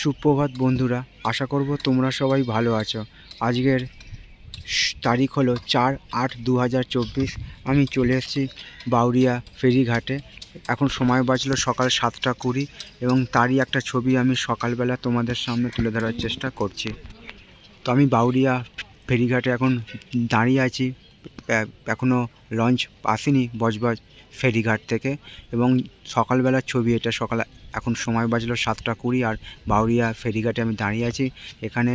সুপ্রভাত বন্ধুরা, আশা করব তোমরা সবাই ভালো আছো। আজকের তারিখ হলো চার আট দু আমি চলে এসেছি বাউরিয়া ফেরিঘাটে। এখন সময় বাঁচলো সকাল সাতটা কুড়ি এবং তারই একটা ছবি আমি সকালবেলা তোমাদের সামনে তুলে ধরার চেষ্টা করছি। তো আমি বাউরিয়া ফেরিঘাটে এখন দাঁড়িয়ে আছি। এখনও লঞ্চ আসেনি বজবজ ফেরিঘাট থেকে এবং সকালবেলার ছবি এটা সকাল, এখন সময় বাজলো সাতটা কুড়ি আর বাউরিয়া ফেরিঘাটে আমি দাঁড়িয়ে আছি। এখানে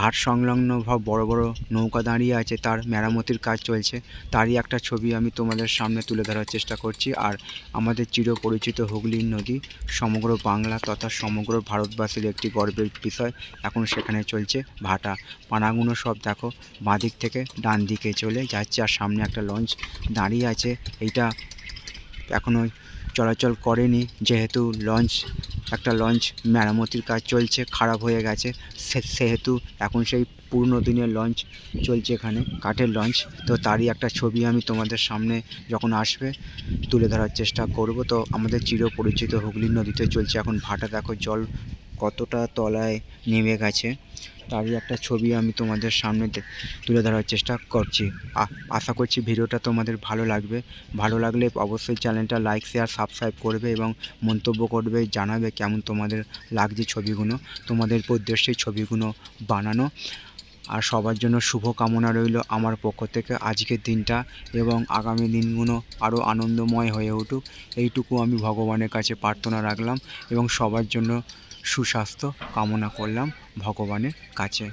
ঘাট সংলগ্ন সব বড় বড় নৌকা দাঁড়িয়ে আছে, তার মেরামতির কাজ চলছে। তারই একটা ছবি আমি তোমাদের সামনে তুলে ধরার চেষ্টা করছি। আর আমাদের চিরপরিচিত হুগলির নদী, সমগ্র বাংলা তথা সমগ্র ভারতবাসীর একটি গর্বের বিষয় এখন সেখানে চলছে ভাটা। পানাগুনো সব দেখো, বাঁদিক থেকে ডান দিকে চলে যাচ্ছে আর সামনে একটা লঞ্চ দাঁড়িয়ে আছে। এইটা এখনও চলাচল করেনি। যেহেতু লঞ্চ, একটা লঞ্চ মেরামতির কাজ চলছে, খারাপ হয়ে গেছে সেহেতু এখন সেই পুরনো দিনের লঞ্চ চলছে এখানে, কাঠের লঞ্চ। তো তারই একটা ছবি আমি তোমাদের সামনে যখন আসবে, তুলে ধরার চেষ্টা করব। তো আমাদের চিরপরিচিত হুগলি নদীতে চলছে এখন ভাটা। দেখো জল কতটা তলায় নেমে গেছে। তারই একটা ছবি আমি তোমাদের সামনে তুলে ধরার চেষ্টা করছি। আশা করছি ভিডিওটা তোমাদের ভালো লাগবে। ভালো লাগলে অবশ্যই চ্যানেলটা লাইক, শেয়ার, সাবস্ক্রাইব করবে এবং মন্তব্য করবে, জানাবে কেমন তোমাদের লাগছে ছবিগুলো, তোমাদের উদ্দেশ্যে ছবিগুলো বানানো। আর সবার জন্য শুভ কামনা রইল আমার পক্ষ থেকে আজকের দিনটা এবং আগামী দিনগুলো আরও আনন্দময় হয়ে উঠুক। এইটুকু আমি ভগবানের কাছে প্রার্থনা রাখলাম এবং সবার জন্য সুস্বাস্থ্য কামনা করলাম ভগবানের কাছে।